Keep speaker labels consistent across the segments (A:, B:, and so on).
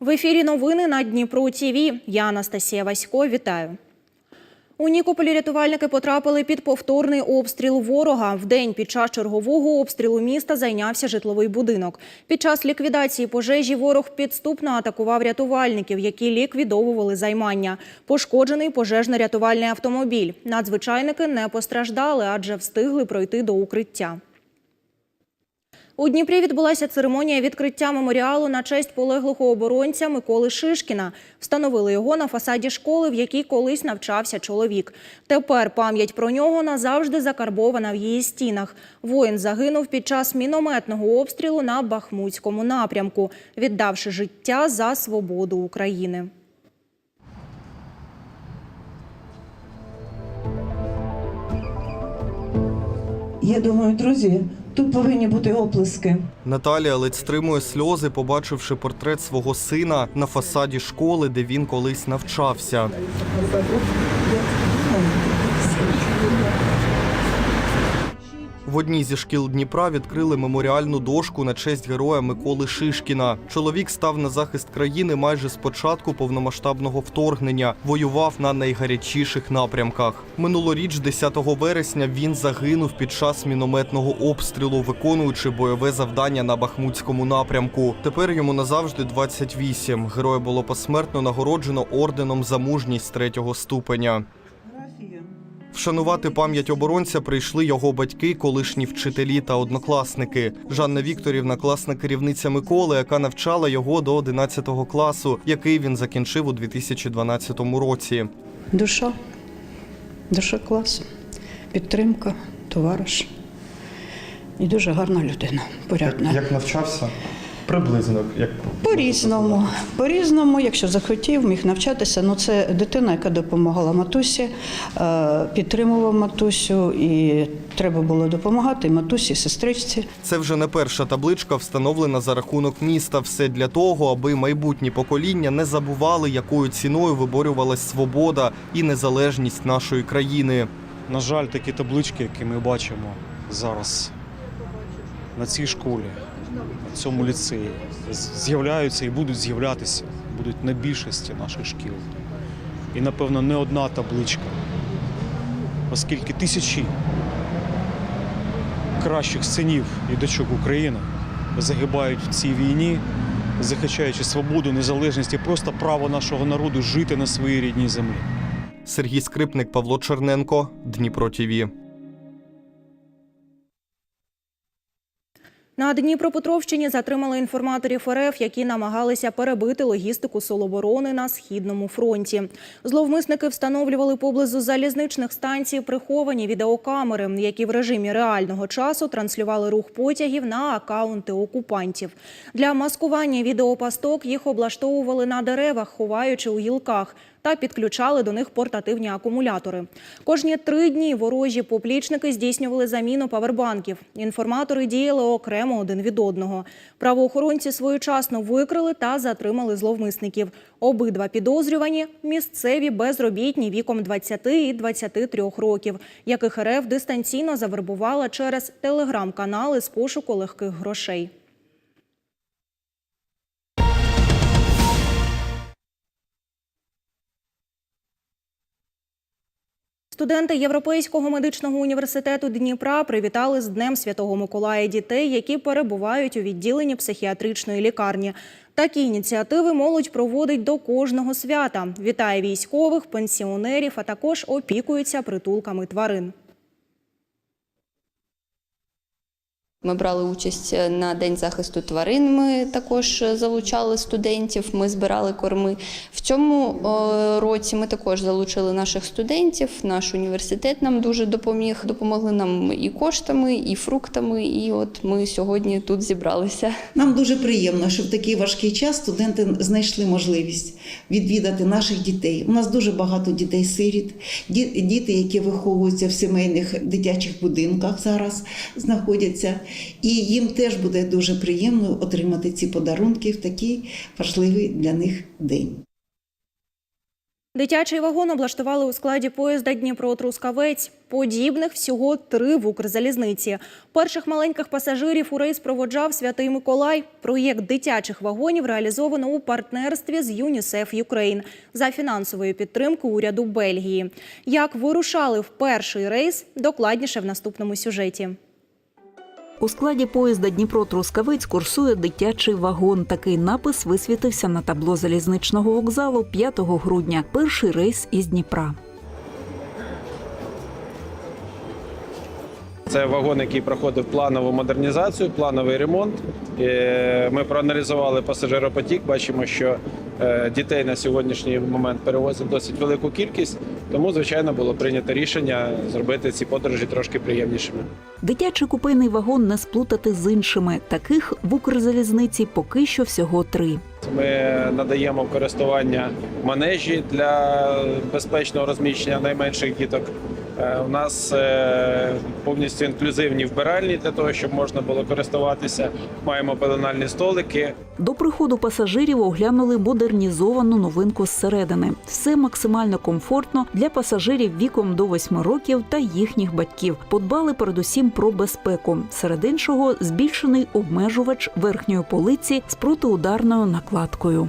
A: В ефірі новини на Дніпро ТІВІ. Я Анастасія Васько. Вітаю. У Нікополі рятувальники потрапили під повторний обстріл ворога. В день під час чергового обстрілу міста зайнявся житловий будинок. Під час ліквідації пожежі ворог підступно атакував рятувальників, які ліквідовували займання. Пошкоджений пожежно-рятувальний автомобіль. Надзвичайники не постраждали, адже встигли пройти до укриття. У Дніпрі відбулася церемонія відкриття меморіалу на честь полеглого оборонця Миколи Шишкіна. Встановили його на фасаді школи, в якій колись навчався чоловік. Тепер пам'ять про нього назавжди закарбована в її стінах. Воїн загинув під час мінометного обстрілу на Бахмутському напрямку, віддавши життя за свободу України.
B: Я думаю, друзі, тут повинні бути оплески.
C: Наталія ледь стримує сльози, побачивши портрет свого сина на фасаді школи, де він колись навчався. В одній зі шкіл Дніпра відкрили меморіальну дошку на честь героя Миколи Шишкіна. Чоловік став на захист країни майже з початку повномасштабного вторгнення. Воював на найгарячіших напрямках. Минулоріч, 10 вересня, він загинув під час мінометного обстрілу, виконуючи бойове завдання на Бахмутському напрямку. Тепер йому назавжди 28. Героя було посмертно нагороджено орденом за мужність третього ступеня. Вшанувати пам'ять оборонця прийшли його батьки, колишні вчителі та однокласники. Жанна Вікторівна, класна керівниця Миколи, яка навчала його до 11 класу, який він закінчив у 2012 році.
D: Душа, душа класу, підтримка, товариш. І дуже гарна людина, порядна.
E: Як навчався? Приблизно, як
D: По-різному. По-різному, якщо захотів, міг навчатися. Ну, це дитина, яка допомагала матусі, е, підтримував матусю, і треба було допомагати і матусі, і сестричці.
C: Це вже не перша табличка, встановлена за рахунок міста. Все для того, аби майбутні покоління не забували, якою ціною виборювалась свобода і незалежність нашої країни.
F: На жаль, такі таблички, які ми бачимо зараз на цій школі, на цьому ліцеї, з'являються і будуть з'являтися, будуть на більшості наших шкіл. І, напевно, не одна табличка, оскільки тисячі кращих синів і дочок України загибають в цій війні, захищаючи свободу, незалежність і просто право нашого народу жити на своїй рідній землі.
C: Сергій Скрипник, Павло Черненко, Дніпро ТІВІ.
A: На Дніпропетровщині затримали інформаторів РФ, які намагалися перебити логістику Сил оборони на східному фронті. Зловмисники встановлювали поблизу залізничних станцій приховані відеокамери, які в режимі реального часу транслювали рух потягів на акаунти окупантів. Для маскування відеопасток їх облаштовували на деревах, ховаючи у гілках та підключали до них портативні акумулятори. Кожні три дні ворожі поплічники здійснювали заміну павербанків. Інформатори діяли окремо один від одного. Правоохоронці своєчасно викрили та затримали зловмисників. Обидва підозрювані – місцеві безробітні віком 20 і 23 років, яких РФ дистанційно завербувала через телеграм-канали з пошуку легких грошей. Студенти Європейського медичного університету Дніпра привітали з Днем Святого Миколая дітей, які перебувають у відділенні психіатричної лікарні. Такі ініціативи молодь проводить до кожного свята. Вітає військових, пенсіонерів, а також опікується притулками тварин.
G: Ми брали участь на День захисту тварин. Ми також залучали студентів. Ми збирали корми. В цьому е, році ми також залучили наших студентів. Наш університет нам дуже допоміг. Допомогли нам і коштами, і фруктами. І от ми сьогодні тут зібралися.
B: Нам дуже приємно, що в такий важкий час студенти знайшли можливість відвідати наших дітей. У нас дуже багато дітей-сиріт, діти, які виховуються в сімейних дитячих будинках зараз знаходяться. І їм теж буде дуже приємно отримати ці подарунки в такий важливий для них день.
A: Дитячий вагон облаштували у складі поїзда Дніпро-Трускавець. Подібних всього три в Укрзалізниці. Перших маленьких пасажирів у рейс проводжав Святий Миколай. Проєкт дитячих вагонів реалізовано у партнерстві з ЮНІСЕФ Юкрейн за фінансової підтримки уряду Бельгії. Як вирушали в перший рейс, докладніше в наступному сюжеті.
H: У складі поїзда Дніпро-Трускавець курсує дитячий вагон. Такий напис висвітився на табло залізничного вокзалу 5 грудня. Перший рейс із Дніпра.
I: Це вагон, який проходив планову модернізацію, плановий ремонт. Ми проаналізували пасажиропотік. Бачимо, що е, дітей на сьогоднішній момент перевозять досить велику кількість. Тому, звичайно, було прийнято рішення зробити ці подорожі трошки приємнішими.
H: Дитячий купейний вагон не сплутати з іншими. Таких в Укрзалізниці поки що всього три.
I: Ми надаємо користування манежі для безпечного розміщення найменших діток. Е, У нас е, повністю інклюзивні вбиральні для того, щоб можна було користуватися. Маємо пеленальні столики.
H: До приходу пасажирів оглянули модернізовану новинку зсередини. Все максимально комфортно для пасажирів віком до 8 років та їхніх батьків. Подбали передусім про безпеку. Серед іншого, збільшений обмежувач верхньої полиці з протиударною накладкою.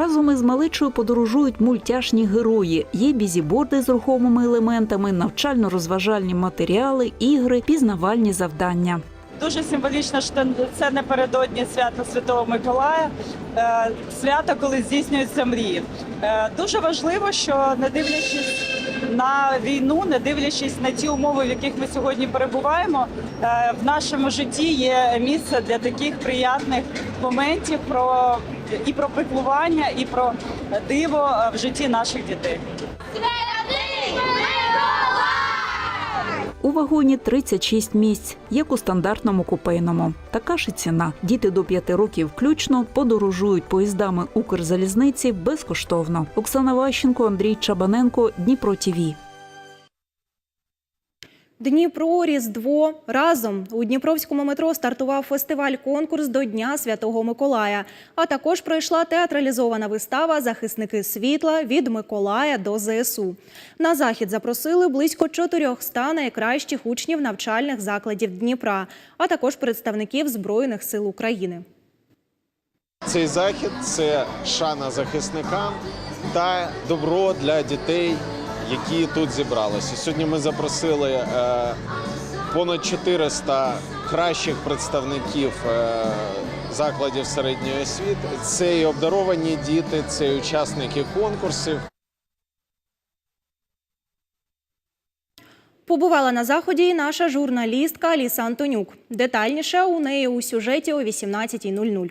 H: Разом із малечою подорожують мультяшні герої. Є бізіборди з рухомими елементами, навчально-розважальні матеріали, ігри, пізнавальні завдання.
J: Дуже символічно, що це напередодні свята Святого Миколая, е, свято, коли здійснюються мрії. Е, Дуже важливо, що не дивлячись на війну, не дивлячись на ті умови, в яких ми сьогодні перебуваємо, е, в нашому житті є місце для таких приятних моментів про і про піклування, і про диво е, в житті наших дітей.
H: У вагоні 36 місць, як у стандартному купейному. Така ж і ціна. Діти до 5 років включно подорожують поїздами Укрзалізниці безкоштовно. Оксана Ващенко, Андрій Чабаненко, Дніпро ТІВІ.
A: Дніпро, Різдво разом у Дніпровському метро стартував фестиваль-конкурс до Дня Святого Миколая. А також пройшла театралізована вистава Захисники світла від Миколая до ЗСУ. На захід запросили близько 400 найкращих учнів навчальних закладів Дніпра, а також представників Збройних сил України.
K: Цей захід це шана захисникам та добро для дітей, які тут зібралися. Сьогодні ми запросили е, понад 400 кращих представників е, закладів середньої освіти. Це і обдаровані діти, це і учасники конкурсів.
A: Побувала на заході і наша журналістка Аліса Антонюк. Детальніше у неї у сюжеті о 18.00.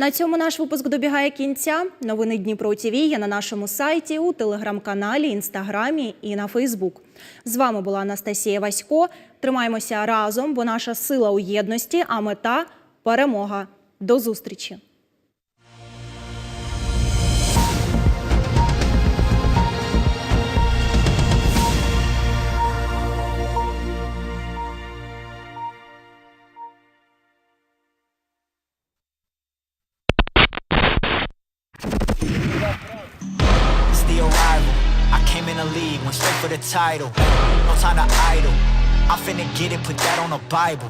A: На цьому наш випуск добігає кінця. Новини Дніпро ТВ є на нашому сайті, у телеграм-каналі, інстаграмі і на Фейсбук. З вами була Анастасія Васько. Тримаємося разом, бо наша сила у єдності, а мета перемога. До зустрічі!
L: The league, went straight for the title. No time to idle. I'm finna get it, put that on the Bible.